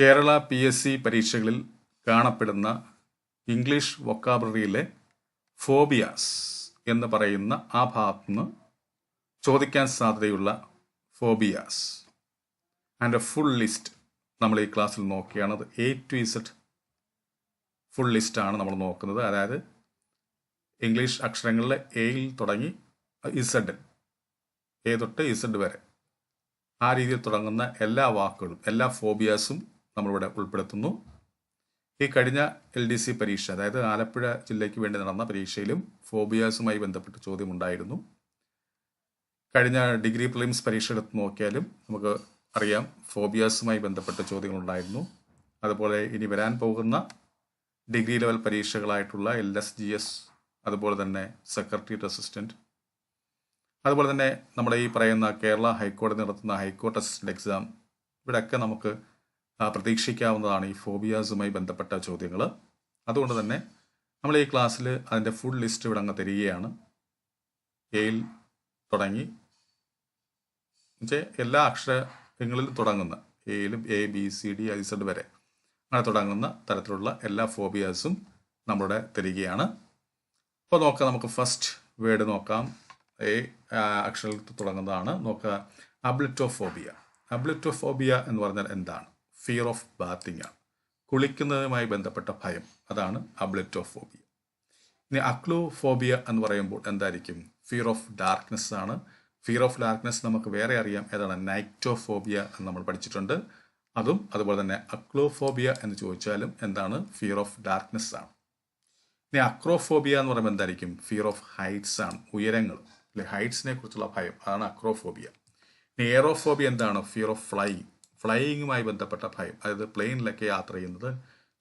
Kerala P S C പരീക്ഷകളിൽ കാണപ്പെടുന്ന English വൊക്കാബററിയിലെ phobias എന്ന് പറയുന്ന ആ ഭാഗത്തുനിന്ന് ചോദിക്കാൻ സാധ്യതയുള്ള phobias and a full list നമ്മൾ ഈ ക്ലാസ്സിൽ നോക്കുകയാണ് അത് എ ടു ഇസഡ് ഫുൾ ലിസ്റ്റാണ് നമ്മൾ നോക്കുന്നത്. അതായത് ഇംഗ്ലീഷ് അക്ഷരങ്ങളിലെ എയിൽ തുടങ്ങി ഇസഡ് എ തൊട്ട് ഇസഡ് വരെ. ആ രീതിയിൽ തുടങ്ങുന്ന എല്ലാ വാക്കുകളും എല്ലാ ഫോബിയാസും നമ്മളിവിടെ ഉൾപ്പെടുത്തുന്നു. ഈ കഴിഞ്ഞ എൽ ഡി സി പരീക്ഷ അതായത് ആലപ്പുഴ ജില്ലയ്ക്ക് വേണ്ടി നടന്ന പരീക്ഷയിലും ഫോബിയാസുമായി ബന്ധപ്പെട്ട് ചോദ്യമുണ്ടായിരുന്നു. കഴിഞ്ഞ ഡിഗ്രി പ്രിലിംസ് പരീക്ഷ എടുത്ത് നോക്കിയാലും നമുക്ക് അറിയാം ഫോബിയാസുമായി ബന്ധപ്പെട്ട ചോദ്യങ്ങളുണ്ടായിരുന്നു. അതുപോലെ ഇനി വരാൻ പോകുന്ന ഡിഗ്രി ലെവൽ പരീക്ഷകളായിട്ടുള്ള എൽ എസ് ജി എസ് അതുപോലെ തന്നെ സെക്രട്ടറിയേറ്റ് അസിസ്റ്റന്റ് അതുപോലെ തന്നെ നമ്മുടെ ഈ പറയുന്ന കേരള ഹൈക്കോടതി നടത്തുന്ന ഹൈക്കോർട്ട് അസിസ്റ്റന്റ് എക്സാം ഇവിടെയൊക്കെ നമുക്ക് പ്രതീക്ഷിക്കാവുന്നതാണ് ഈ ഫോബിയാസുമായി ബന്ധപ്പെട്ട ചോദ്യങ്ങൾ അതുകൊണ്ട് തന്നെ നമ്മൾ ഈ ക്ലാസ്സിൽ അതിന്റെ ഫുൾ ലിസ്റ്റ് ഇവിടെ അങ്ങ് തരികയാണ്. എയിൽ തുടങ്ങി. എല്ലാ അക്ഷരങ്ങളിലും തുടങ്ങുന്ന എയിലും A B C D I Z വരെ അങ്ങനെ തുടങ്ങുന്ന തരത്തിലുള്ള എല്ലാ ഫോബിയാസും നമ്മുടെ തരികയാണ്. അപ്പോൾ നോക്കാം നമുക്ക് ഫസ്റ്റ് വേർഡ് നോക്കാം. എ അക്ഷരത്തിൽ തുടങ്ങുന്നതാണ്. നോക്കുക. അബ്ലിറ്റോഫോബിയ. അബ്ലിറ്റോഫോബിയ എന്ന് പറഞ്ഞാൽ എന്താണ്? ഫിയർ ഓഫ് ബാത്തിങ് ആണ് കുളിക്കുന്നതുമായി ബന്ധപ്പെട്ട ഭയം. അതാണ് അബ്ലിറ്റോഫോബിയ. ഇനി അക്ലോഫോബിയ എന്ന് പറയുമ്പോൾ എന്തായിരിക്കും? ഫിയർ ഓഫ് ഡാർക്ക്നെസ് ആണ്. ഫിയർ ഓഫ് ഡാർക്ക്നെസ് നമുക്ക് വേറെ അറിയാം. ഏതാണ്? നൈറ്റോഫോബിയ എന്ന് നമ്മൾ പഠിച്ചിട്ടുണ്ട്. അതും അതുപോലെ തന്നെ അക്ലോഫോബിയ എന്ന് ചോദിച്ചാലും എന്താണ്? ഫിയർ ഓഫ് ഡാർക്ക്നെസ് ആണ്. ഇനി അക്രോഫോബിയ എന്ന് പറയുമ്പോൾ എന്തായിരിക്കും? ഫിയർ ഓഫ് ഹൈറ്റ്സ് ആണ്. ഉയരങ്ങൾ. അല്ലെ ഹൈറ്റ്സിനെ കുറിച്ചുള്ള ഭയം. അതാണ് അക്രോഫോബിയ. ഇനി എയറോഫോബിയ എന്താണ്? ഫിയർ ഓഫ് ഫ്ലൈയിങ് ഫ്ലൈയിങ്ങുമായി ബന്ധപ്പെട്ട ഭയം. അതായത് പ്ലെയിനിലൊക്കെ യാത്ര ചെയ്യുന്നത്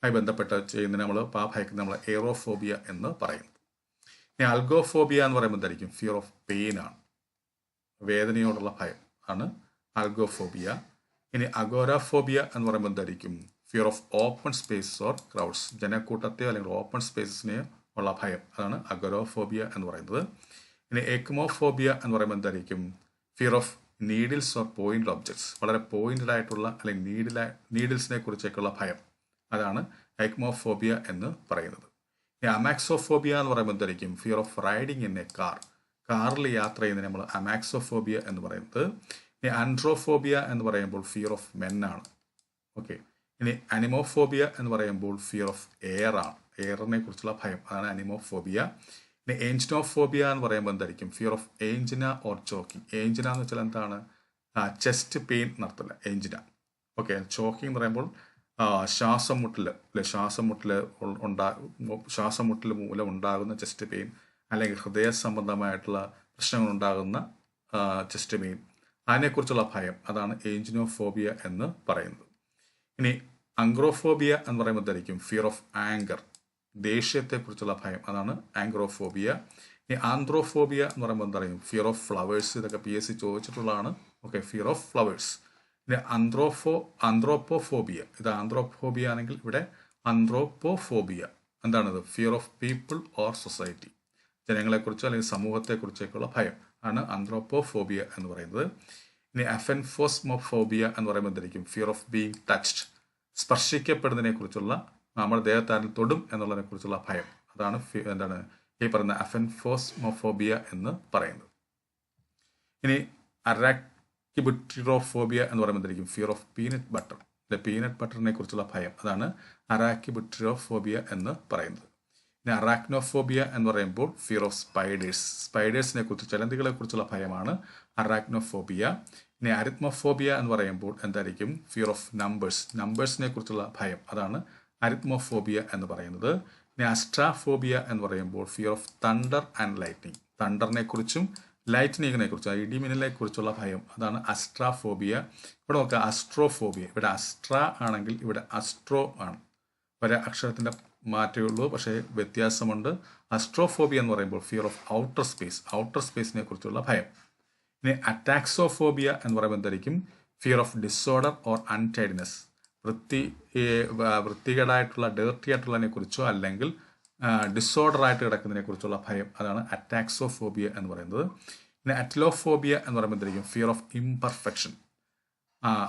ആയി ബന്ധപ്പെട്ട ചെയ്യുന്നതിന് നമ്മൾ ആ ഭയക്കുന്ന നമ്മൾ എയറോഫോബിയ എന്ന് പറയുന്നത് ഇനി അൽഗോഫോബിയ എന്ന് പറയുമ്പോൾ എന്തായിരിക്കും? ഫിയർ ഓഫ് പെയിൻ ആണ്. വേദനയോടുള്ള ഭയം ആണ് അൽഗോഫോബിയ. ഇനി അഗോരാഫോബിയ എന്ന് പറയുമ്പോൾ എന്തായിരിക്കും? Fear of open space or crowds ജനക്കൂട്ടത്തെയോ അല്ലെങ്കിൽ ഓപ്പൺ സ്പേസസിനെയോ ഉള്ള ഭയം അതാണ് അഗോരോഫോബിയ എന്ന് പറയുന്നത്. ഇനി എക്മോഫോബിയ എന്ന് പറയുമ്പോൾ എന്തായിരിക്കും? Fear of needles or point objects വളരെ പോയിന്റഡ് ആയിട്ടുള്ള അല്ലെങ്കിൽ നീഡില നീഡിൽസിനെ കുറിച്ചൊക്കെയുള്ള ഭയം. അതാണ് എക്മോഫോബിയ എന്ന് പറയുന്നത്. ഇനി അമാക്സോഫോബിയ എന്ന് പറയുമ്പോൾ എന്തായിരിക്കും? Fear of riding in a car കാറിൽ യാത്ര ചെയ്യുന്നതിന് നമ്മൾ അമാക്സോഫോബിയ എന്ന് പറയുന്നത്. ഇനി ആൻഡ്രോഫോബിയ എന്ന് പറയുമ്പോൾ ഫിയർ ഓഫ് മെൻ ആണ്. ഓക്കെ ഇനി അനിമോഫോബിയ എന്ന് പറയുമ്പോൾ ഫിയർ ഓഫ് എയർ ആണ്. എയറിനെ കുറിച്ചുള്ള ഭയം. അതാണ് അനിമോഫോബിയ ഇനി ഏഞ്ചിനോഫോബിയ എന്ന് പറയുമ്പോൾ എന്തായിരിക്കും? Fear of angina or choking angina എന്ന് വെച്ചാൽ എന്താണ്? ചെസ്റ്റ് പെയിൻ നടത്തില്ല ഏഞ്ചിന. ഓക്കെ ചോക്കിങ് എന്ന് പറയുമ്പോൾ ശ്വാസം മുട്ടൽ അല്ലെ? ശ്വാസം മുട്ടൽ ഉണ്ടാ ശ്വാസം മുട്ടൽ മൂലം ഉണ്ടാകുന്ന ചെസ്റ്റ് പെയിൻ അല്ലെങ്കിൽ ഹൃദയ സംബന്ധമായിട്ടുള്ള പ്രശ്നങ്ങൾ ഉണ്ടാകുന്ന ചെസ്റ്റ് പെയിൻ അതിനെക്കുറിച്ചുള്ള ഭയം. അതാണ് ഏഞ്ചിനോഫോബിയ എന്ന് പറയുന്നത്. ഇനി അങ്ക്രോഫോബിയ എന്ന് പറയുമ്പോൾ എന്തായിരിക്കും? ഫിയർ ഓഫ് ആങ്കർ ദേഷ്യത്തെക്കുറിച്ചുള്ള ഭയം. അതാണ് ആംഗ്രോഫോബിയ. ഇനി ആന്ത്രോഫോബിയ എന്ന് പറയുമ്പോൾ എന്താ ഫിയർ ഓഫ് ഫ്ലവേഴ്സ് ഇതൊക്കെ പി എസ് സി ചോദിച്ചിട്ടുള്ളതാണ്. ഓക്കെ ഫിയർ ഓഫ് ഫ്ലവേഴ്സ് ഇനി ആന്ത്രോഫോ ആന്ത്രോപ്പോഫോബിയ. ഇത് ആന്ത്രോഫോബിയ ആണെങ്കിൽ ഇവിടെ ആന്ത്രോപ്പോഫോബിയ. എന്താണത്? Fear of people or society ജനങ്ങളെക്കുറിച്ചോ അല്ലെങ്കിൽ സമൂഹത്തെക്കുറിച്ചൊക്കെയുള്ള ഭയം. ആണ് ആന്ത്രോപ്പോഫോബിയ എന്ന് പറയുന്നത്. ഇനി അഫെൻഫോസ്മോഫോബിയ എന്ന് പറയുമ്പോൾ എന്തായിരിക്കും? ഫിയർ ഓഫ് ബീങ് ടച്ച്ഡ് സ്പർശിക്കപ്പെടുന്നതിനെ നമ്മുടെ ദേഹത്താരിൽ തൊടും എന്നുള്ളതിനെ കുറിച്ചുള്ള ഭയം. അതാണ് എന്താണ് ഈ പറയുന്ന അഫൻഫോസ്മോഫോബിയ എന്ന് പറയുന്നത്. ഇനി അറാക്കിബുട്രിറോഫോബിയ എന്ന് പറയുമ്പോൾ എന്തായിരിക്കും fear of peanut butter peanut ബട്ടറിനെ കുറിച്ചുള്ള ഭയം. അതാണ് അറാക്കിബുട്രിറോഫോബിയ എന്ന് പറയുന്നത്. ഇനി അറാക്നോഫോബിയ എന്ന് പറയുമ്പോൾ ഫിയർ ഓഫ് സ്പൈഡേഴ്സ് സ്പൈഡേഴ്സിനെ കുറിച്ച് ചലന്തികളെ കുറിച്ചുള്ള ഭയമാണ് അറാക്നോഫോബിയ ഇനി അരിത്മോഫോബിയ എന്ന് പറയുമ്പോൾ എന്തായിരിക്കും? ഫിയർ ഓഫ് നമ്പേഴ്സ് നമ്പേഴ്സിനെ കുറിച്ചുള്ള ഭയം. അതാണ് അരിത്മോഫോബിയ എന്ന് പറയുന്നത്. ഇനി അസ്ട്രാഫോബിയ എന്ന് പറയുമ്പോൾ fear of thunder and lightning തണ്ടറിനെ കുറിച്ചും ലൈറ്റ്നിങ്ങിനെ കുറിച്ചും ഇടിമിന്നലെ കുറിച്ചുള്ള ഭയം. അതാണ് അസ്ട്രാഫോബിയ. ഇവിടെ നോക്കുക അസ്ട്രോഫോബിയ ഇവിടെ അസ്ട്രാ ആണെങ്കിൽ ഇവിടെ അസ്ട്രോ ആണ്. ഒരു അക്ഷരത്തിന്റെ മാറ്റമേ ഉള്ളൂ പക്ഷേ വ്യത്യാസമുണ്ട്. അസ്ട്രോഫോബിയ എന്ന് പറയുമ്പോൾ fear of outer space outer സ്പേസിനെ കുറിച്ചുള്ള ഭയം. ഇനി അറ്റാക്സോഫോബിയ എന്ന് പറയുമ്പോൾ എന്തായിരിക്കും? Fear of disorder or untidiness വൃത്തി വൃത്തികേടായിട്ടുള്ള ഡേർട്ടി ആയിട്ടുള്ളതിനെ കുറിച്ചോ അല്ലെങ്കിൽ ഡിസോർഡർ ആയിട്ട് കിടക്കുന്നതിനെ കുറിച്ചുള്ള ഭയം അതാണ് അറ്റാക്സോഫോബിയ എന്ന് പറയുന്നത്. പിന്നെ അറ്റ്ലോഫോബിയ എന്ന് പറയുമ്പോഴത്തേക്കും ഫിയർ ഓഫ് ഇംപെർഫെക്ഷൻ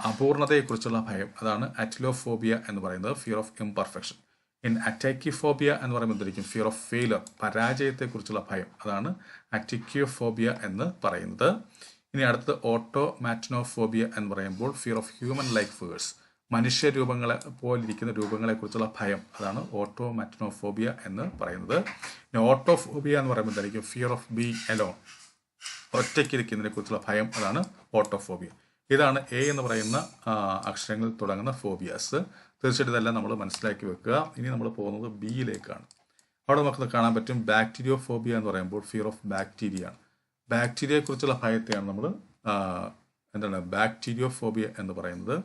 അപൂർണതയെക്കുറിച്ചുള്ള ഭയം അതാണ് അറ്റ്ലോഫോബിയ എന്ന് പറയുന്നത് fear of imperfection in atychiphobia എന്ന് പറയുമ്പോഴത്തേക്കും ഫിയർ ഓഫ് ഫെയിലർ പരാജയത്തെക്കുറിച്ചുള്ള ഭയം അതാണ് അറ്റിക്യോഫോബിയ എന്ന് പറയുന്നത്. ഇനി അടുത്തത് ഓട്ടോ മാറ്റിനോഫോബിയ എന്ന് പറയുമ്പോൾ fear of human like figures മനുഷ്യ രൂപങ്ങളെ പോലിരിക്കുന്ന രൂപങ്ങളെക്കുറിച്ചുള്ള ഭയം. അതാണ് ഓട്ടോ മറ്റനോഫോബിയ എന്ന് പറയുന്നത്. പിന്നെ ഓട്ടോഫോബിയ എന്ന് പറയുമ്പോൾ എന്തായിരിക്കും ഫിയർ ഓഫ് ബി അലോൺ ഒറ്റയ്ക്കിരിക്കുന്നതിനെ കുറിച്ചുള്ള ഭയം അതാണ് ഓട്ടോഫോബിയ. ഇതാണ് എ എന്ന് പറയുന്ന അക്ഷരങ്ങളിൽ തുടങ്ങുന്ന ഫോബിയാസ് തീർച്ചയായിട്ടും ഇതെല്ലാം നമ്മൾ മനസ്സിലാക്കി വെക്കുക. ഇനി നമ്മൾ പോകുന്നത് ബിയിലേക്കാണ് അവിടെ നമുക്ക് കാണാൻ പറ്റും ബാക്ടീരിയോ ഫോബിയ എന്ന് പറയുമ്പോൾ ഫിയർ ഓഫ് ബാക്ടീരിയ ആണ്. ബാക്ടീരിയയെക്കുറിച്ചുള്ള ഭയത്തെയാണ് നമ്മൾ എന്താണ് ബാക്ടീരിയോ ഫോബിയ എന്ന് പറയുന്നത്.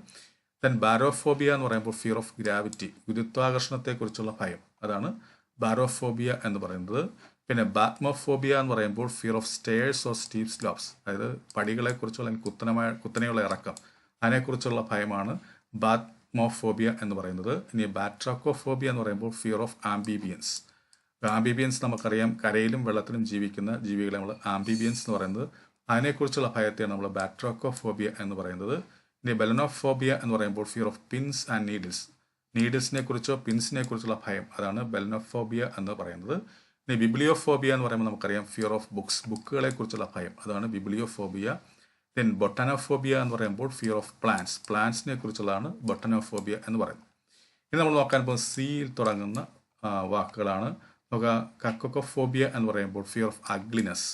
ദെൻ ബാരോഫോബിയ എന്ന് പറയുമ്പോൾ ഫിയർ ഓഫ് ഗ്രാവിറ്റി ഗുരുത്വാകർഷണത്തെക്കുറിച്ചുള്ള ഭയം. അതാണ് ബാരോഫോബിയ എന്ന് പറയുന്നത്. പിന്നെ ബാത്മോഫോബിയ എന്ന് പറയുമ്പോൾ fear of stairs or steep slopes അതായത് പടികളെക്കുറിച്ചുള്ള കുത്തനമായ കുത്തനെയുള്ള ഇറക്കം. അതിനെക്കുറിച്ചുള്ള ഭയമാണ് ബാത്മോഫോബിയ എന്ന് പറയുന്നത്. ഇനി ബാട്രാക്കോഫോബിയ എന്ന് പറയുമ്പോൾ ഫിയർ ഓഫ് ആംബിബിയൻസ് ആംബിബിയൻസ് നമുക്കറിയാം കരയിലും വെള്ളത്തിലും ജീവിക്കുന്ന ജീവികളെ നമ്മൾ ആംബിബിയൻസ് എന്ന് പറയുന്നത്. അതിനെക്കുറിച്ചുള്ള ഭയത്തെയാണ് നമ്മൾ ബാട്രോക്കോഫോബിയ എന്ന് പറയുന്നത്. ഇനി ബെലനോഫോബിയ എന്ന് പറയുമ്പോൾ fear of pins and needles നീഡിൽസിനെ കുറിച്ചോ പിൻസിനെ കുറിച്ചുള്ള ഭയം. അതാണ് ബെലനോഫോബിയ എന്ന് പറയുന്നത്. ഇനി ബിബ്ലിയോഫോബിയ എന്ന് പറയുമ്പോൾ നമുക്കറിയാം ഫിയർ ഓഫ് ബുക്സ് ബുക്കുകളെ കുറിച്ചുള്ള ഭയം. അതാണ് ബിബ്ലിയോഫോബിയ ദെൻ ബൊട്ടനോഫോബിയ എന്ന് പറയുമ്പോൾ ഫിയർ ഓഫ് പ്ലാന്റ്സ് പ്ലാന്റ്സിനെ കുറിച്ചുള്ളതാണ് ബൊട്ടനോഫോബിയ എന്ന് പറയുന്നത്. ഇനി നമ്മൾ നോക്കാൻ പോകുന്നത് സിയിൽ തുടങ്ങുന്ന വാക്കുകളാണ്. നമുക്ക് കക്കോക്കോഫോബിയ എന്ന് പറയുമ്പോൾ ഫിയർ ഓഫ് അഗ്ലിനസ്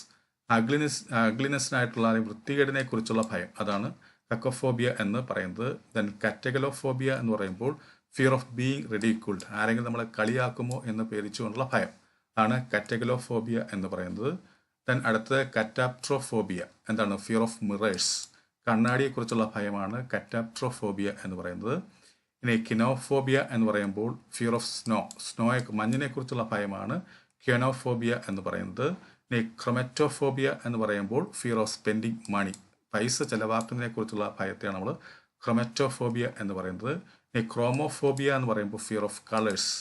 അഗ്ലിനസ് അഗ്ലിനെസ്സിനായിട്ടുള്ള വൃത്തികേടിനെ കുറിച്ചുള്ള ഭയം. അതാണ് കക്കോഫോബിയ എന്ന് പറയുന്നത്. ദെൻ കാറ്റഗലോഫോബിയ എന്ന് പറയുമ്പോൾ ഫിയർ ഓഫ് ബീങ് റെഡിക്യൂൾഡ് ആരെങ്കിലും നമ്മളെ കളിയാക്കുമോ എന്ന് പേടിച്ചുകൊണ്ടുള്ള ഭയം. ആണ് കാറ്റഗലോഫോബിയ എന്ന് പറയുന്നത്. ദെൻ അടുത്തത് കറ്റാപ്ട്രോഫോബിയ. എന്താണ്? ഫിയർ ഓഫ് മിറേഴ്സ് കണ്ണാടിയെക്കുറിച്ചുള്ള ഭയമാണ് കറ്റാപ്ട്രോഫോബിയ എന്ന് പറയുന്നത്. ഇനി കിനോഫോബിയ എന്ന് പറയുമ്പോൾ ഫിയർ ഓഫ് സ്നോ സ്നോയെ മഞ്ഞിനെ കുറിച്ചുള്ള ഭയമാണ് കിനോഫോബിയ എന്ന് പറയുന്നത്. ഇനി ക്രൊമറ്റോഫോബിയ എന്ന് പറയുമ്പോൾ ഫിയർ ഓഫ് സ്പെൻഡിങ് മണി പൈസ ചെലവാക്കുന്നതിനെ കുറിച്ചുള്ള ഭയത്തെയാണ് നമ്മൾ ക്രൊമറ്റോഫോബിയ എന്ന് പറയുന്നത്. ഇനി ക്രോമോഫോബിയ എന്ന് പറയുമ്പോൾ ഫിയർ ഓഫ് കളേഴ്സ്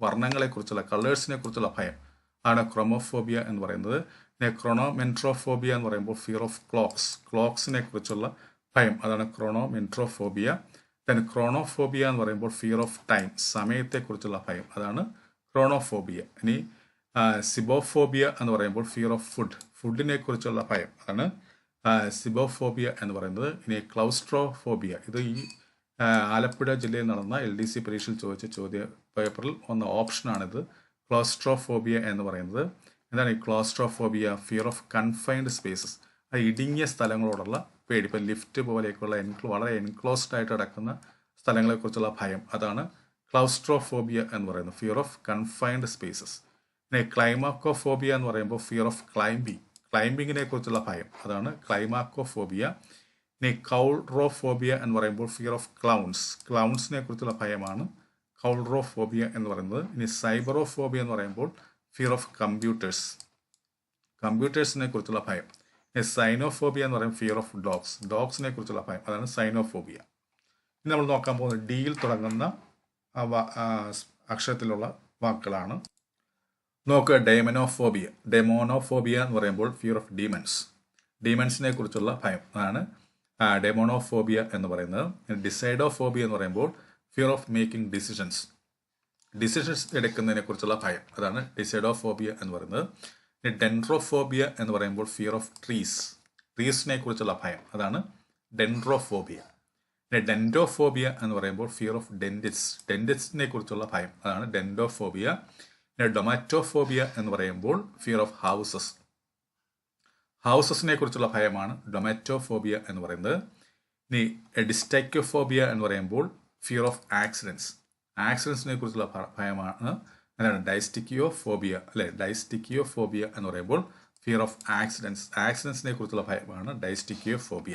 വർണങ്ങളെക്കുറിച്ചുള്ള കളേഴ്സിനെ കുറിച്ചുള്ള ഭയം ആണ് ക്രോമോഫോബിയ എന്ന് പറയുന്നത്. പിന്നെ ക്രോണോമെൻട്രോഫോബിയ എന്ന് പറയുമ്പോൾ ഫിയർ ഓഫ് ക്ലോക്സ് ക്ലോക്സിനെ കുറിച്ചുള്ള ഭയം അതാണ് ക്രോണോമെൻട്രോഫോബിയ. ദെൻ ക്രോണോഫോബിയ എന്ന് പറയുമ്പോൾ ഫിയർ ഓഫ് ടൈം സമയത്തെക്കുറിച്ചുള്ള ഭയം അതാണ് ക്രോണോഫോബിയ. ഇനി സിബോഫോബിയ എന്ന് പറയുമ്പോൾ ഫിയർ ഓഫ് ഫുഡ് ഫുഡിനെ കുറിച്ചുള്ള ഭയം അതാണ് സിബോഫോബിയ എന്ന് പറയുന്നത് ഇനി ക്ലൗസ്ട്രോഫോബിയ. ഇത് ഈ ആലപ്പുഴ ജില്ലയിൽ നടന്ന എൽ ഡി സി പരീക്ഷയിൽ ചോദിച്ച ചോദ്യ പേപ്പറിൽ വന്ന ഓപ്ഷനാണിത്. ക്ലോസ്ട്രോഫോബിയ എന്ന് പറയുന്നത്. എന്താണ് ഈ claustrophobia? Fear of confined spaces അത് ഇടുങ്ങിയ സ്ഥലങ്ങളോടുള്ള പേടി. ഇപ്പം ലിഫ്റ്റ് പോലെയൊക്കെയുള്ള എൻക്ലോ വളരെ എൻക്ലോസ്ഡ് ആയിട്ട് കിടക്കുന്ന സ്ഥലങ്ങളെക്കുറിച്ചുള്ള ഭയം. അതാണ് ക്ലൗസ്ട്രോഫോബിയ എന്ന് പറയുന്നത്. ഫിയർ ഓഫ് കൺഫൈൻഡ് സ്പേസസ് പിന്നെ ക്ലൈമാക്കോഫോബിയ എന്ന് പറയുമ്പോൾ ഫിയർ ഓഫ് ക്ലൈംബിങ് ക്ലൈംബിങ്ങിനെ കുറിച്ചുള്ള ഭയം. അതാണ് ക്ലൈമാക്കോഫോബിയ ഇനി കൗൾറോഫോബിയ എന്ന് പറയുമ്പോൾ ഫിയർ ഓഫ് ക്ലൗൺസ് ക്ലൗൺസിനെ കുറിച്ചുള്ള ഭയമാണ് കൗൾറോഫോബിയ എന്ന് പറയുന്നത്. ഇനി സൈബറോഫോബിയ എന്ന് പറയുമ്പോൾ ഫിയർ ഓഫ് കമ്പ്യൂട്ടേഴ്സ് കമ്പ്യൂട്ടേഴ്സിനെ കുറിച്ചുള്ള ഭയം. ഇനി സൈനോഫോബിയ എന്ന് പറയുമ്പോൾ ഫിയർ ഓഫ് ഡോഗ്സ് ഡോഗ്സിനെ കുറിച്ചുള്ള ഭയം. അതാണ് സൈനോഫോബിയ ഇനി നമ്മൾ നോക്കാൻ പോകുന്നത് ഡിയിൽ തുടങ്ങുന്ന അക്ഷരത്തിലുള്ള വാക്കുകളാണ്. നോക്കുക ഡൈമനോഫോബിയ ഡെമോണോഫോബിയ എന്ന് പറയുമ്പോൾ ഫിയർ ഓഫ് ഡീമൻസ് ഡീമൻസിനെ കുറിച്ചുള്ള ഭയം. അതാണ് ഡെമോണോഫോബിയ എന്ന് പറയുന്നത്. ഡിസൈഡോഫോബിയ എന്ന് പറയുമ്പോൾ fear of making decisions decisions എടുക്കുന്നതിനെ കുറിച്ചുള്ള ഭയം. അതാണ് ഡിസൈഡോഫോബിയ എന്ന് പറയുന്നത്. ഇനി ഡെൻഡ്രോഫോബിയ എന്ന് പറയുമ്പോൾ ഫിയർ ഓഫ് ട്രീസ് ട്രീസിനെ കുറിച്ചുള്ള ഭയം. അതാണ് ഡെൻഡ്രോഫോബിയ. പിന്നെ ഡെൻഡോഫോബിയ എന്ന് പറയുമ്പോൾ ഫിയർ ഓഫ് ഡെന്റിസ് ഡെന്റിസിനെ കുറിച്ചുള്ള ഭയം. അതാണ് ഡെൻഡോഫോബിയ. ഡൊമാറ്റോഫോബിയ എന്ന് പറയുമ്പോൾ ഫിയർ ഓഫ് ഹൗസസ് ഹൗസസിനെ കുറിച്ചുള്ള ഭയമാണ് ഡൊമാറ്റോഫോബിയ എന്ന് പറയുന്നത്. ഇനി ഡിസ്റ്റൈക്കോഫോബിയ എന്ന് പറയുമ്പോൾ ഫിയർ ഓഫ് ആക്സിഡൻസ് ആക്സിഡൻസിനെ കുറിച്ചുള്ള ഭയമാണ്. എന്താണ് ഡൈസ്റ്റിക്കിയോ ഫോബിയ അല്ലെ ഡൈസ്റ്റിക്കിയോ ഫോബിയ എന്ന് പറയുമ്പോൾ ഫിയർ ഓഫ് ആക്സിഡൻസ് ആക്സിഡൻസിനെ കുറിച്ചുള്ള ഭയമാണ് ഡൈസ്റ്റിക്കിയോ ഫോബിയ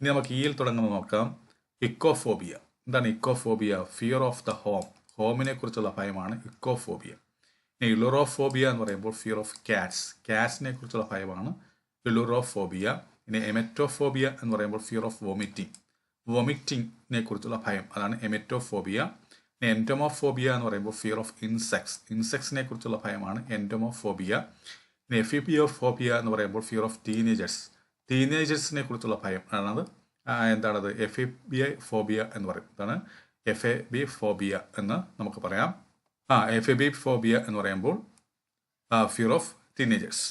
ഇനി നമുക്ക് ഈയിൽ തുടങ്ങുന്നത് നോക്കാം. ഇക്കോഫോബിയ. എന്താണ് ecophobia? Fear of the home ഹോമിനെ കുറിച്ചുള്ള ഭയമാണ് ഇക്കോഫോബിയ. ഇനി ഇലുറോഫോബിയ എന്ന് പറയുമ്പോൾ ഫിയർ ഓഫ് കാറ്റ്സ് ക്യാറ്റ്സിനെ കുറിച്ചുള്ള ഭയമാണ് ഇലുറോഫോബിയ ഇനി എമെറ്റോഫോബിയ എന്ന് പറയുമ്പോൾ ഫിയർ ഓഫ് വോമിറ്റിംഗ് വോമിറ്റിങ്ങിനെ കുറിച്ചുള്ള ഭയം അതാണ് എമെറ്റോഫോബിയ. പിന്നെ എന്റോമോഫോബിയ എന്ന് പറയുമ്പോൾ ഫിയർ ഓഫ് ഇൻസെക്ട്സ് ഇൻസെക്ട്സിനെ കുറിച്ചുള്ള ഭയമാണ് എന്റോമോഫോബിയ പിന്നെ എഫിബിയോഫോബിയ എന്ന് പറയുമ്പോൾ ഫിയർ ഓഫ് ടീനേജേഴ്സ് ടീനേജേഴ്സിനെ കുറിച്ചുള്ള ഭയം അതാണത് എന്താണത്? F A B I phobia എന്ന് പറയും. ഇതാണ് എഫ് എ ബി ഫോബിയ എന്ന് നമുക്ക് പറയാം. ആ എഫ് എ ബി ഫോബിയ എന്ന് പറയുമ്പോൾ ഫിയർ ഓഫ് ടീനേജേഴ്സ്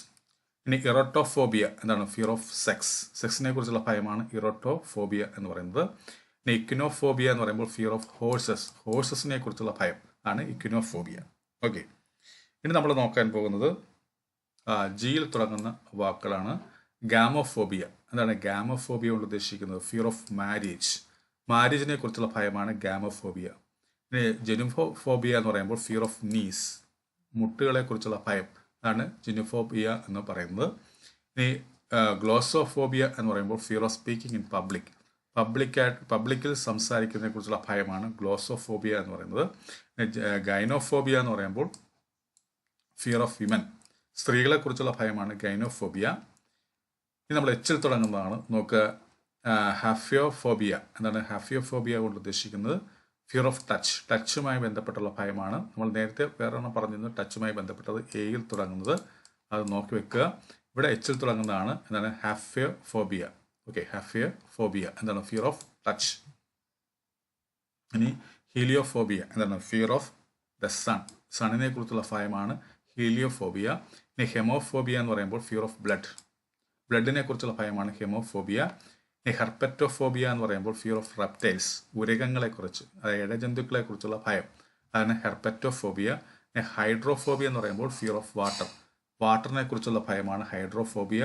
ഇനി ഇറോട്ടോഫോബിയ എന്താണ്? ഫിയർ ഓഫ് സെക്സ് സെക്സിനെ കുറിച്ചുള്ള ഭയമാണ് ഇറോട്ടോഫോബിയ എന്ന് പറയുന്നത്. ഇനി ഇക്വിനോഫോബിയ എന്ന് പറയുമ്പോൾ ഫിയർ ഓഫ് ഹോഴ്സസ് ഹോഴ്സസിനെ കുറിച്ചുള്ള ഭയം ആണ് ഇക്വിനോഫോബിയ ഓക്കെ ഇനി നമ്മൾ നോക്കാൻ പോകുന്നത് ജിയിൽ തുടങ്ങുന്ന വാക്കുകളാണ് ഗാമോഫോബിയ എന്താണ് ഗാമോഫോബിയ കൊണ്ട് ഉദ്ദേശിക്കുന്നത്? ഫിയർ ഓഫ് മാരേജ് മാരേജിനെ കുറിച്ചുള്ള ഭയമാണ് ഗാമോഫോബിയ. ജെനുഫോ ഫോബിയ എന്ന് പറയുമ്പോൾ ഫിയർ ഓഫ് നീസ് മുട്ടുകളെ കുറിച്ചുള്ള ഭയം. അതാണ് ജെനുഫോബിയ എന്ന് പറയുന്നത്. ഇനി ഗ്ലോസോഫോബിയ എന്ന് പറയുമ്പോൾ fear of speaking in public പബ്ലിക്കായിട്ട് പബ്ലിക്കിൽ സംസാരിക്കുന്നതിനെ കുറിച്ചുള്ള ഭയമാണ് ഗ്ലോസോഫോബിയ എന്ന് പറയുന്നത്. ഗൈനോഫോബിയ എന്ന് പറയുമ്പോൾ ഫിയർ ഓഫ് വിമൻ സ്ത്രീകളെ കുറിച്ചുള്ള ഭയമാണ് ഗൈനോഫോബിയ. ഇനി നമ്മൾ എച്ചിൽ തുടങ്ങുന്നതാണ്. നോക്കുക ഹാഫിയോഫോബിയ. എന്താണ് ഹഫിയോഫോബിയ കൊണ്ട് ഉദ്ദേശിക്കുന്നത്? ഫിയർ ഓഫ് ടച്ച് ടച്ചുമായി ബന്ധപ്പെട്ടുള്ള ഭയമാണ്. നമ്മൾ നേരത്തെ വേറെണ്ണം പറഞ്ഞിരുന്നു ടച്ചുമായി ബന്ധപ്പെട്ടത് എയിൽ തുടങ്ങുന്നത്. അത് നോക്കി വെക്കുക. ഇവിടെ എച്ചിൽ തുടങ്ങുന്നതാണ്. എന്താണ്? ഹാഫിയോഫോബിയ. Okay haphephobia. എന്താണ്? ഫിയർ ഓഫ് ടച്ച് ഇനി ഹീലിയോഫോബിയ. എന്താണ്? ഫിയർ ഓഫ് ദ സൺ സണ്ണിനെ കുറിച്ചുള്ള ഭയമാണ് ഹീലിയോഫോബിയ. ഇനി ഹെമോഫോബിയ എന്ന് പറയുമ്പോൾ ഫിയർ ഓഫ് ബ്ലഡ് ബ്ലഡിനെ കുറിച്ചുള്ള ഭയമാണ് ഹെമോഫോബിയ. ഇനി ഹെർപ്പറ്റോഫോബിയ എന്ന് പറയുമ്പോൾ ഫിയർ ഓഫ് റെപ്റ്റൈൽസ് ഉരകങ്ങളെക്കുറിച്ച് അതായത് ഇടജന്തുക്കളെ കുറിച്ചുള്ള ഭയം. അതാണ് ഹെർപ്പറ്റോഫോബിയ ഹൈഡ്രോഫോബിയ എന്ന് പറയുമ്പോൾ ഫിയർ ഓഫ് വാട്ടർ വാട്ടറിനെ കുറിച്ചുള്ള ഭയമാണ് ഹൈഡ്രോഫോബിയ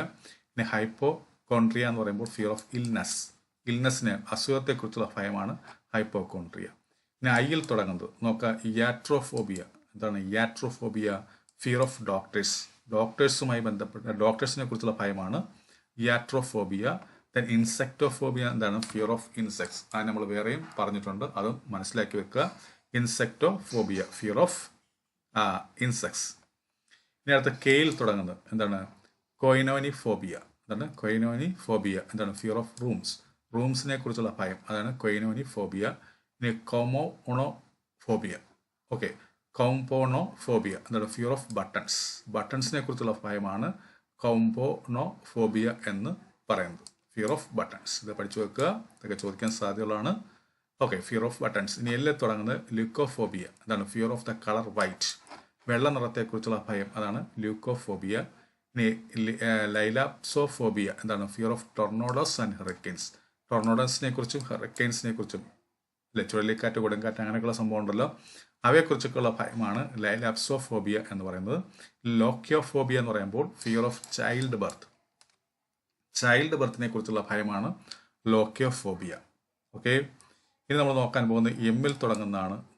പിന്നെ ഹൈപ്പോ കോൺട്രിയ എന്ന് പറയുമ്പോൾ ഫിയർ ഓഫ് ഇൽനെസ് ഇൽനെസ്സിന് അസുഖത്തെക്കുറിച്ചുള്ള ഭയമാണ് ഹൈപ്പോകോൺട്രിയ പിന്നെ ഐയിൽ തുടങ്ങുന്നത്. നോക്കുക ഇയാട്രോഫോബിയ എന്താണ് ഇയാട്രോഫോബിയ ഫിയർ ഓഫ് ഡോക്ടേഴ്സ് ഡോക്ടേഴ്സുമായി ബന്ധപ്പെട്ട ഡോക്ടേഴ്സിനെ കുറിച്ചുള്ള ഭയമാണ് യാട്രോഫോബിയ ദെൻ ഇൻസെക്ടോഫോബിയ എന്താണ്? ഫിയർ ഓഫ് ഇൻസെക്ട്സ് അത് നമ്മൾ വേറെയും പറഞ്ഞിട്ടുണ്ട്. അത് മനസ്സിലാക്കി വെക്കുക. ഇൻസെക്ടോഫോബിയ ഫിയർ ഓഫ് ഇൻസെക്ട്സ് ഇനി അടുത്ത കെയിൽ തുടങ്ങുന്നത്. എന്താണ്? കൊയിനോനി ഫോബിയ എന്താണ്? കൊയിനോനി ഫോബിയ എന്താണ്? ഫിയർ ഓഫ് റൂംസ് റൂംസിനെ കുറിച്ചുള്ള ഭയം. അതാണ് കൊയിനോനി ഫോബിയ ഇനി koumpounophobia okay koumpounophobia എന്താണ്? ഫിയർ ഓഫ് ബട്ടൺസ് ബട്ടൺസിനെ കുറിച്ചുള്ള ഭയമാണ് കോംപോണോ ഫോബിയ എന്ന് പറയുന്നത്. ഫിയർ ഓഫ് ബട്ടൺസ് ഇത് പഠിച്ചു വെക്കുക. ഇതൊക്കെ ചോദിക്കാൻ സാധ്യതകളാണ് ഓക്കെ ഫിയർ ഓഫ് ബട്ടൺസ് ഇനി എല്ലാം തുടങ്ങുന്നത് ല്യൂക്കോഫോബിയ അതാണ് fear of the colour white വെള്ള നിറത്തെക്കുറിച്ചുള്ള ഭയം. അതാണ് ല്യൂക്കോഫോബിയ ഇനി ലൈലാപ്സോഫോബിയ എന്താണ് fear of tornadoes and hurricanes ടൊർണോഡോസിനെ കുറിച്ചും ഹെറിക്കെയിൻസിനെ കുറിച്ചും അല്ലെ? ചുഴലിക്കാറ്റ് കൊടുങ്കാറ്റ് അങ്ങനെയൊക്കെയുള്ള സംഭവം ഉണ്ടല്ലോ. അവയെക്കുറിച്ചൊക്കെയുള്ള ഭയമാണ് ലൈലാപ്സോഫോബിയ എന്ന് പറയുന്നത്. ലോക്യോഫോബിയ എന്ന് പറയുമ്പോൾ fear of child birth child ബർത്തിനെ കുറിച്ചുള്ള ഭയമാണ് ലോക്കിയോഫോബിയ ഓക്കെ ഇനി നമ്മൾ നോക്കാൻ പോകുന്നത് എമ്മിൽ തുടങ്ങുന്നതാണ്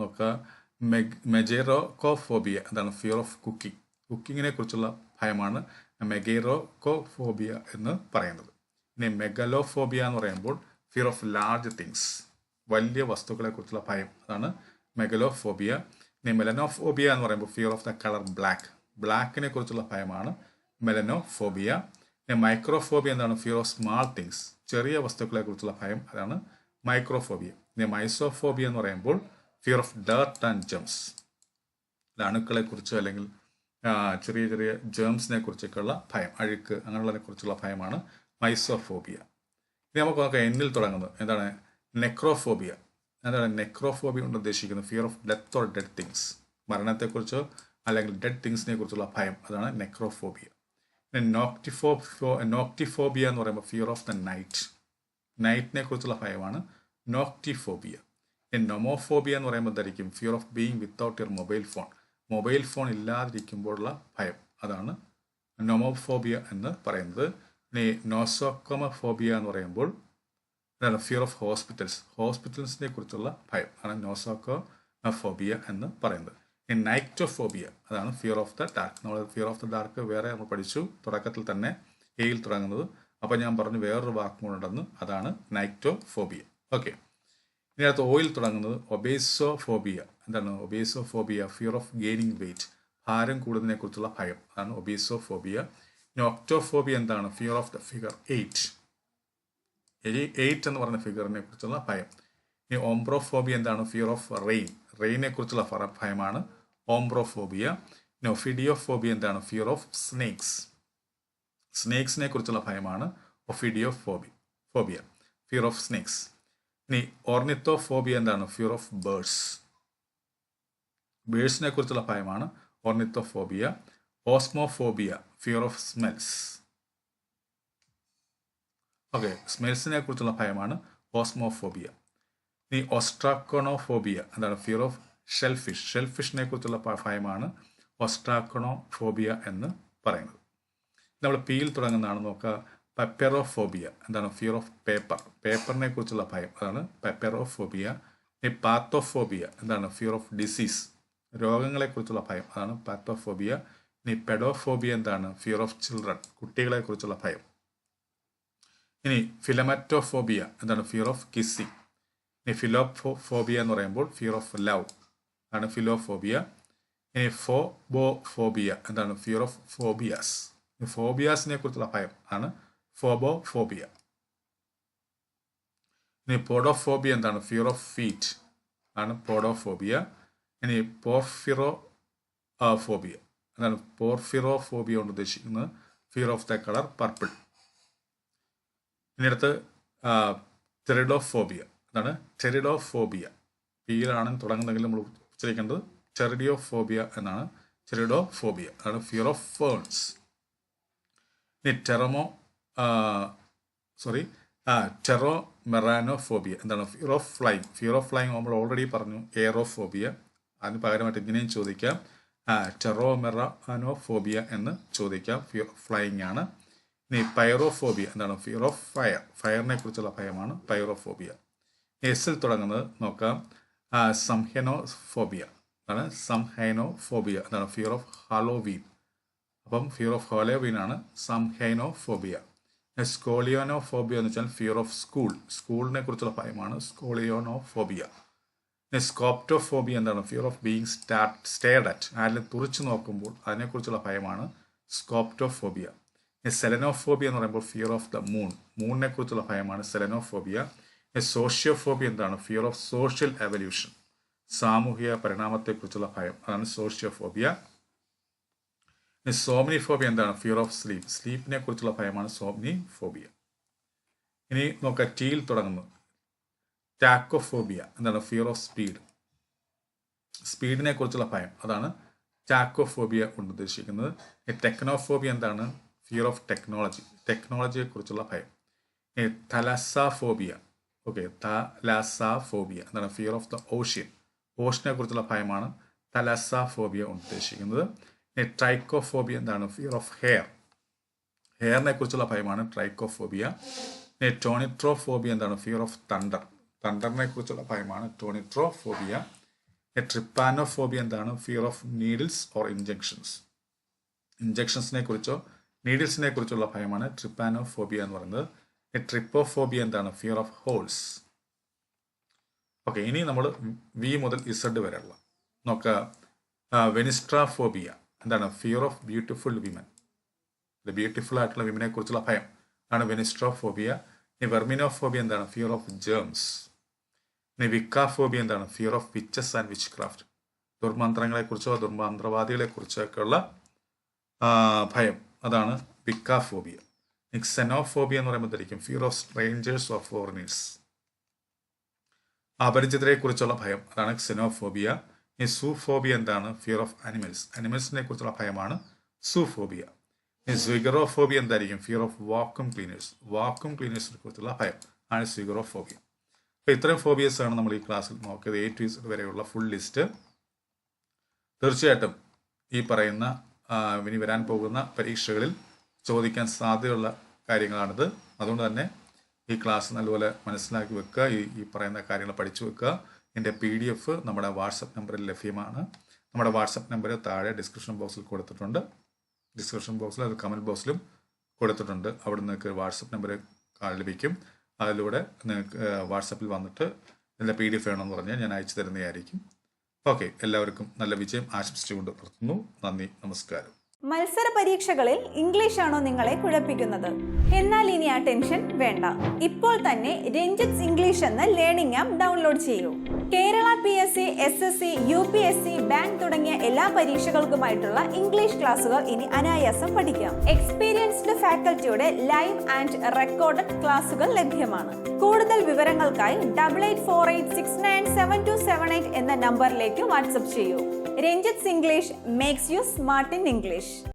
നോക്കുക. മെജേറോക്കോഫോബിയ അതാണ് ഫിയർ ഓഫ് കുക്കിംഗ് കുക്കിങ്ങിനെ കുറിച്ചുള്ള ഭയമാണ് മെഗേറോക്കോഫോബിയ എന്ന് പറയുന്നത്. ഇനി മെഗലോഫോബിയ എന്ന് പറയുമ്പോൾ ഫിയർ ഓഫ് ലാർജ് തിങ്സ് വലിയ വസ്തുക്കളെ കുറിച്ചുള്ള ഭയം. അതാണ് മെഗലോഫോബിയ. ഇനി മെലനോഫോബിയ എന്ന് പറയുമ്പോൾ fear of the colour black ബ്ലാക്കിനെ കുറിച്ചുള്ള ഭയമാണ് മെലനോഫോബിയ. ഇനി മൈക്രോഫോബിയ എന്താണ്? ഫിയർ ഓഫ് സ്മാൾ തിങ്സ് ചെറിയ വസ്തുക്കളെ കുറിച്ചുള്ള ഭയം. അതാണ് മൈക്രോഫോബിയ. ഇനി മൈസോഫോബിയ എന്ന് പറയുമ്പോൾ fear of dirt and germs അണുക്കളെ കുറിച്ച് അല്ലെങ്കിൽ ചെറിയ ചെറിയ ജേംസിനെ കുറിച്ചൊക്കെയുള്ള ഭയം അഴുക്ക് അങ്ങനെയുള്ളതിനെ കുറിച്ചുള്ള ഭയമാണ് മൈസോഫോബിയ. ഇനി നമുക്ക് നോക്കാം എന്നിൽ തുടങ്ങുന്നത് എന്താണ്? നെക്രോഫോബിയ. എന്താണ് നെക്രോഫോബിയ കൊണ്ട് ഉദ്ദേശിക്കുന്നത്? Fear of death or dead things മരണത്തെക്കുറിച്ചോ അല്ലെങ്കിൽ ഡെഡ് തിങ്സിനെ കുറിച്ചുള്ള ഭയം. അതാണ് നെക്രോഫോബിയ. പിന്നെ നോക്ടിഫോ നോക്ടിഫോബിയ എന്ന് പറയുമ്പോൾ ഫിയർ ഓഫ് ദ നൈറ്റ് നൈറ്റിനെ കുറിച്ചുള്ള ഭയമാണ് നോക്ടിഫോബിയ നൊമോഫോബിയ എന്ന് പറയുമ്പോൾ എന്തായിരിക്കും? Fear of being without your mobile phone mobile phone ഇല്ലാതിരിക്കുമ്പോഴുള്ള ഭയം. അതാണ് നൊമോഫോബിയ എന്ന് പറയുന്നത്. ഇനി നോസോക്കോമഫോബിയ എന്ന് പറയുമ്പോൾ അതാണ് ഫിയർ ഓഫ് ഹോസ്പിറ്റൽസ് ഹോസ്പിറ്റൽസിനെ കുറിച്ചുള്ള ഭയം. ആണ് നോസോക്കോഫോബിയ എന്ന് പറയുന്നത്. ഇനി നൈക്ടോഫോബിയ അതാണ് ഫിയർ ഓഫ് ദ ഡാർക്ക് നമ്മൾ ഫിയർ ഓഫ് ദ ഡാർക്ക് വേറെ നമ്മൾ പഠിച്ചു. തുടക്കത്തിൽ തന്നെ എയിൽ തുടങ്ങുന്നത്. അപ്പോൾ ഞാൻ പറഞ്ഞു വേറൊരു വാക്കും കൂടെ ഉണ്ടെന്ന് അതാണ് നൈക്ടോഫോബിയ ഓക്കെ ഇനി അടുത്ത് ഓയിൽ തുടങ്ങുന്നത് ഒബേസോഫോബിയ എന്താണ് obesophobia fear of gaining weight ഭാരം കൂടുന്നതിനെ കുറിച്ചുള്ള ഭയം. അതാണ് ഒബേസോഫോബിയ ഇനി ഒക്ടോഫോബിയ എന്താണ്? Fear of the figure eight eight എന്ന് പറയുന്ന ഫിഗറിനെ കുറിച്ചുള്ള ഭയം. ഇനി ഓംബ്രോഫോബിയ എന്താണ്? ഫിയർ ഓഫ് റെയിൻ റെയിനെ കുറിച്ചുള്ള ഭയമാണ് ഓംബ്രോഫോബിയ ഇനി ഒഫിഡിയോഫോബിയ എന്താണ്? ഫിയർ ഓഫ് സ്നേക്സ് സ്നേക്സിനെ കുറിച്ചുള്ള ഭയമാണ് ഒഫിഡിയോഫോബി ഫോബിയ ഫിയർ ഓഫ് സ്നേക്സ് ഇനി ഓർണിത്തോഫോബിയ എന്താണ്? ഫിയർ ഓഫ് ബേർഡ്സ് ബേഴ്സിനെ കുറിച്ചുള്ള ഭയമാണ് ornithophobia. Osmophobia fear of smells okay സ്മെൽസിനെ കുറിച്ചുള്ള ഭയമാണ് ഓസ്മോഫോബിയ ഇനി ഓസ്ട്രാക്കോണോഫോബിയ എന്താണ്? ഫിയർ ഓഫ് ഷെൽഫിഷ് ഷെൽഫിഷിനെ കുറിച്ചുള്ള ഭയമാണ് ഓസ്ട്രാക്കണോഫോബിയ എന്ന് പറയുന്നത്. നമ്മൾ പിയിൽ തുടങ്ങുന്നതാണ് നോക്കുക. പെപ്പറോഫോബിയ എന്താണ്? ഫിയർ ഓഫ് പേപ്പർ പേപ്പറിനെ കുറിച്ചുള്ള ഭയം. അതാണ് പെപ്പറോഫോബിയ പാത്തോഫോബിയ എന്താണ്? ഫിയർ ഓഫ് ഡിസീസ് രോഗങ്ങളെക്കുറിച്ചുള്ള ഭയം. അതാണ് പാത്തോഫോബിയ ഇനി പെഡോഫോബിയ എന്താണ്? ഫിയർ ഓഫ് ചിൽഡ്രൻ കുട്ടികളെ കുറിച്ചുള്ള ഭയം. ഇനി ഫിലമറ്റോഫോബിയ എന്താണ്? ഫിയർ ഓഫ് കിസ്സിങ് ഇനി ഫിലോഫോ ഫോബിയ എന്ന് പറയുമ്പോൾ ഫിയർ ഓഫ് ലവ് ആണ് ഫിലോഫോബിയ ഇനി ഫോബോഫോബിയ എന്താണ്? ഫിയർ ഓഫ് ഫോബിയാസ് ഫോബിയാസിനെ കുറിച്ചുള്ള ഭയം. ആണ് ഫോബോഫോബിയ ഇനി പോഡോഫോബിയ എന്താണ്? ഫിയർ ഓഫ് ഫീറ്റ് ആണ് പോഡോഫോബിയ ഇനി പോർഫിറോ ഫോബിയ എന്താണ് പോർഫിറോഫോബിയ കൊണ്ട് ഉദ്ദേശിക്കുന്നത്. Fear of the colour purple ഇനി അടുത്ത് ടെറിഡോഫോബിയ അതാണ് ടെറിഡോഫോബിയ പിയിലാണ് തുടങ്ങുന്നതെങ്കിൽ നമ്മൾ ഉച്ചരിക്കേണ്ടത് ടെറിഡിയോഫോബിയ എന്നാണ്. ടെറിഡോഫോബിയ അതാണ് ഫിയർ ഓഫ് ഫേൺസ് ഇനി ടെറമോ സോറി ടെറോ മെറാനോഫോബിയ എന്താണ്? Fear of flying. Fear of flying നമ്മൾ ഓൾറെഡി പറഞ്ഞു. എയറോഫോബിയ. അതിന് പകരമായിട്ട് ഇങ്ങനെയും ചോദിക്കാം. ടെറോ മെറാനോഫോബിയ എന്ന് ചോദിക്കാം. ഫിയർ ഓഫ് ഫ്ലൈങ് ആണ്. ഇനി പൈറോഫോബിയ. എന്താണ്? Fear of fire. ഫയറിനെ കുറിച്ചുള്ള ഭയമാണ് പൈറോഫോബിയ. എസിൽ തുടങ്ങുന്നത് നോക്കാം. സംഹെനോഫോബിയ. അതാണ് സംഹൈനോഫോബിയ. എന്താണ്? Fear of Halloween. അപ്പം ഫിയർ ഓഫ് ഹാലോവീൻ ആണ് സംഹൈനോഫോബിയ. സ്കോളിയോനോഫോബിയ എന്ന് വെച്ചാൽ ഫിയർ ഓഫ് സ്കൂൾ സ്കൂളിനെ കുറിച്ചുള്ള ഭയമാണ് സ്കോളിയോനോഫോബിയ. സ്കോപ്റ്റോഫോബിയ എന്താണ്? Fear of being start stared at ആരിലും തുറച്ചു നോക്കുമ്പോൾ അതിനെക്കുറിച്ചുള്ള ഭയമാണ് സ്കോപ്റ്റോഫോബിയ. സെലനോഫോബിയ എന്ന് പറയുമ്പോൾ ഫിയർ ഓഫ് ദ മൂൺ മൂണിനെ കുറിച്ചുള്ള ഭയമാണ് സെലനോഫോബിയ. സോഷ്യോഫോബിയ എന്താണ്? ഫിയർ ഓഫ് സോഷ്യൽ എവല്യൂഷൻ സാമൂഹിക പരിണാമത്തെക്കുറിച്ചുള്ള ഭയം. അതാണ് സോഷ്യോഫോബിയ. സോമിനി ഫോബിയ എന്താണ്? ഫിയർ ഓഫ് സ്ലീപ്പ് സ്ലീപ്പിനെ കുറിച്ചുള്ള ഭയമാണ് സോമിനി ഫോബിയ ഇനി നോക്കുക ടീയിൽ തുടങ്ങുന്നു. ടാക്കോഫോബിയ എന്താണ്? ഫിയർ ഓഫ് സ്പീഡ് സ്പീഡിനെ കുറിച്ചുള്ള ഭയം. അതാണ് ടാക്കോഫോബിയ കൊണ്ട് ഉദ്ദേശിക്കുന്നത് ടെക്നോഫോബിയ എന്താണ്? ഫിയർ ഓഫ് ടെക്നോളജി ടെക്നോളജിയെ കുറിച്ചുള്ള ഭയം തലസാഫോബിയ ഓക്കെ തലസാഫോബിയ എന്താണ്? ഫിയർ ഓഫ് ദ ഓഷ്യൻ ഓഷനെ കുറിച്ചുള്ള ഭയമാണ് തലസാഫോബിയ ഉദ്ദേശിക്കുന്നത്. ട്രൈക്കോഫോബിയ എന്താണ് ഫിയർ ഓഫ് ഹെയർ ഹെയറിനെ കുറിച്ചുള്ള ഭയമാണ് ട്രൈക്കോഫോബിയ ടോണിട്രോഫോബിയ എന്താണ് ഫിയർ ഓഫ് തണ്ടർ തണ്ടറിനെ കുറിച്ചുള്ള ഭയമാണ് ടോണിട്രോഫോബിയ ട്രിപ്പാനോഫോബിയ എന്താണ് fear of needles or injections ഇഞ്ചെക്ഷൻസിനെ കുറിച്ചോ നീഡിൽസിനെ കുറിച്ചുള്ള ഭയമാണ് ട്രിപ്പാനോഫോബിയ എന്ന് പറയുന്നത്. ട്രിപ്പോഫോബിയ എന്താണ് ഫിയർ ഓഫ് ഹോൾസ് ഓക്കെ ഇനി നമ്മൾ വി മുതൽ ഇസഡ് വരെയുള്ള. നോക്കുക. വെനിസ്ട്രാഫോബിയ എന്താണ്? Fear of beautiful women beautiful ആയിട്ടുള്ള വിമനെ കുറിച്ചുള്ള ഭയം. ആണ് വെനിസ്ട്രോഫോബിയ ഇനി വെർമിനോഫോബിയ എന്താണ്? ഫിയർ ഓഫ് ജേംസ് ഇനി വിക്കാഫോബിയ എന്താണ്? Fear of witches and witchcraft ദുർമന്ത്രങ്ങളെക്കുറിച്ചോ ദുർമന്ത്രവാദികളെക്കുറിച്ചൊക്കെ ഉള്ള ഭയം. അതാണ് വിക്കാഫോബിയ സെനോഫോബിയ എന്ന് പറയുമ്പോൾ ധരിക്കും fear of strangers of foreigners അപരിചിതരെ കുറിച്ചുള്ള ഭയം. അതാണ് സെനോഫോബിയ ഈ എന്താണ്? ഫിയർ ഓഫ് അനിമൽസ് അനിമൽസിനെ കുറിച്ചുള്ള ഭയമാണ് സൂഫോബിയ. ഈ സ്വിഗറോഫോബിയ എന്തായിരിക്കും? Fear of vacuum cleaners vacuum ക്ലീനേഴ്സിനെ കുറിച്ചുള്ള ഭയം ആണ് സ്വിഗറോഫോബിയ അപ്പോൾ ഇത്രയും ഫോബിയസ് ആണ് നമ്മൾ ഈ ക്ലാസ്സിൽ നോക്കിയത്. എ ടു വരെയുള്ള ഫുൾ ലിസ്റ്റ് തീർച്ചയായിട്ടും ഈ പറയുന്ന ഇനി വരാൻ പോകുന്ന പരീക്ഷകളിൽ ചോദിക്കാൻ സാധ്യതയുള്ള കാര്യങ്ങളാണിത്. അതുകൊണ്ട് തന്നെ ഈ ക്ലാസ് നല്ലപോലെ മനസ്സിലാക്കി വെക്കുക. ഈ ഈ പറയുന്ന കാര്യങ്ങൾ പഠിച്ചു വെക്കുക. എന്റെ പി ഡി എഫ് നമ്മുടെ വാട്സപ്പ് നമ്പറിൽ ലഭ്യമാണ്. നമ്മുടെ വാട്സപ്പ് നമ്പർ താഴെ ഡിസ്ക്രിപ്ഷൻ ബോക്സിൽ കൊടുത്തിട്ടുണ്ട്. ഡിസ്ക്രിപ്ഷൻ ബോക്സിൽ അത് കമന്റ് ബോക്സിലും കൊടുത്തിട്ടുണ്ട്. അവിടെ നിങ്ങൾക്ക് വാട്സപ്പ് നമ്പർ ലഭിക്കും. അതിലൂടെ നിങ്ങൾക്ക് വാട്സപ്പിൽ വന്നിട്ട് ഇതിന്റെ പി ഡി എഫ് വേണമെന്ന് പറഞ്ഞാൽ ഞാൻ അയച്ചു തരുന്നതായിരിക്കും. ഓക്കെ എല്ലാവർക്കും നല്ല വിജയം ആശംസിച്ചുകൊണ്ട് നിർത്തുന്നു നന്ദി നമസ്കാരം. മത്സര പരീക്ഷകളിൽ ഇംഗ്ലീഷ് ആണോ നിങ്ങളെ കുഴപ്പിക്കുന്നത്? എന്നാൽ ഇനി ആ ടെൻഷൻ വേണ്ട. ഇപ്പോൾ തന്നെ രഞ്ജിത്സ് ഇംഗ്ലീഷ് എന്ന ലേണിംഗ് ആപ്പ് ഡൗൺലോഡ് ചെയ്യൂ. Kerala P S C S S C U P S C bank തുടങ്ങിയ എല്ലാ പരീക്ഷകൾക്കുമായിട്ടുള്ള ഇംഗ്ലീഷ് ക്ലാസുകൾ ഇനി അനായാസം പഠിക്കാം. എക്സ്പീരിയൻസ്ഡ് ഫാക്കൽറ്റിയുടെ ലൈവ് ആൻഡ് റെക്കോർഡഡ് ക്ലാസുകൾ ലഭ്യമാണ്. കൂടുതൽ വിവരങ്ങൾക്കായി double eight four eight six nine seven two seven eight എന്ന നമ്പറിലേക്ക് വാട്സപ്പ് ചെയ്യൂ. Ranjith's English makes you smart in English